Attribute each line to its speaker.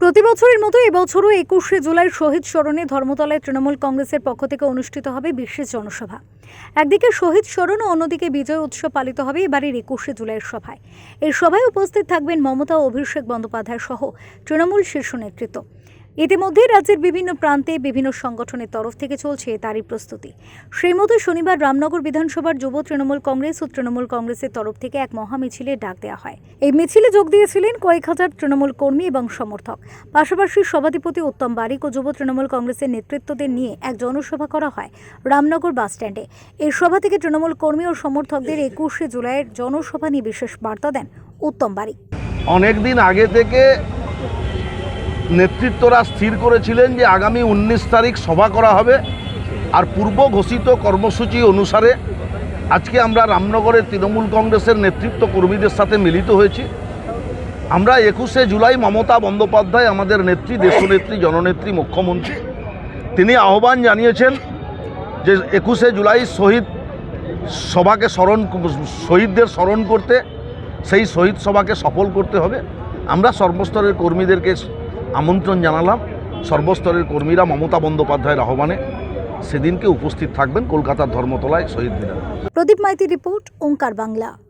Speaker 1: প্রতি বছরের মতো এবছরও একুশে জুলাই শহীদ স্মরণে ধর্মতলায় তৃণমূল কংগ্রেসের পক্ষ থেকে অনুষ্ঠিত হবে বিশেষ জনসভা। একদিকে শহীদ স্মরণ ও অন্যদিকে বিজয় উৎসব পালিত হবে এবারের একুশে জুলাইয়ের সভায়। এই সভায় উপস্থিত থাকবেন মমতা ও অভিষেক বন্দ্যোপাধ্যায় সহ তৃণমূল শীর্ষ নেতৃত্ব। ইতিমধ্যেই রাজ্যের বিভিন্ন প্রান্তে বিভিন্ন সংগঠনের তরফ থেকে চলছে তারই প্রস্তুতি। সেই মতো শনিবার রামনগর বিধানসভার যুব তৃণমূল কংগ্রেস ও তৃণমূল কংগ্রেসের তরফ থেকে এক মহা মিছিলের ডাক দেওয়া হয়। এই মিছিলে যোগ দিয়েছিলেন কয়েক হাজার তৃণমূল কর্মী এবং সমর্থক। পাশাপাশি সভাধিপতি উত্তম বারিক ও যুব তৃণমূল কংগ্রেসের নেতৃত্বদের নিয়ে এক জনসভা করা হয় রামনগর বাসস্ট্যান্ডে। এই সভা থেকে তৃণমূল কর্মী ও সমর্থকদের একুশে জুলাইয়ের জনসভা নিয়ে বিশেষ বার্তা দেন উত্তম বারিক।
Speaker 2: অনেক দিন আগে থেকে নেতৃত্বরা স্থির করেছিলেন যে আগামী উনিশ তারিখ সভা করা হবে আর পূর্ব ঘোষিত কর্মসূচি অনুসারে আজকে আমরা রামনগরের তৃণমূল কংগ্রেসের নেতৃত্ব কর্মীদের সাথে মিলিত হয়েছি। আমরা একুশে জুলাই মমতা বন্দ্যোপাধ্যায় আমাদের নেত্রী, দেশনেত্রী, জননেত্রী, মুখ্যমন্ত্রী। তিনি আহ্বান জানিয়েছেন যে একুশে জুলাই শহীদ সভাকে স্মরণ, শহীদদের স্মরণ করতে, সেই শহীদ সভাকে সফল করতে হবে। আমরা সর্বস্তরের কর্মীদেরকে আমন্ত্রণ জানালাম সর্বস্তরের কর্মীরা মমতা বন্দ্যোপাধ্যায়ের আহ্বানে। সেদিনকে উপস্থিত থাকবেন কলকাতার ধর্মতলায় শহীদ মিনার।
Speaker 1: প্রদীপ মাইতি রিপোর্ট, ওঙ্কার বাংলা।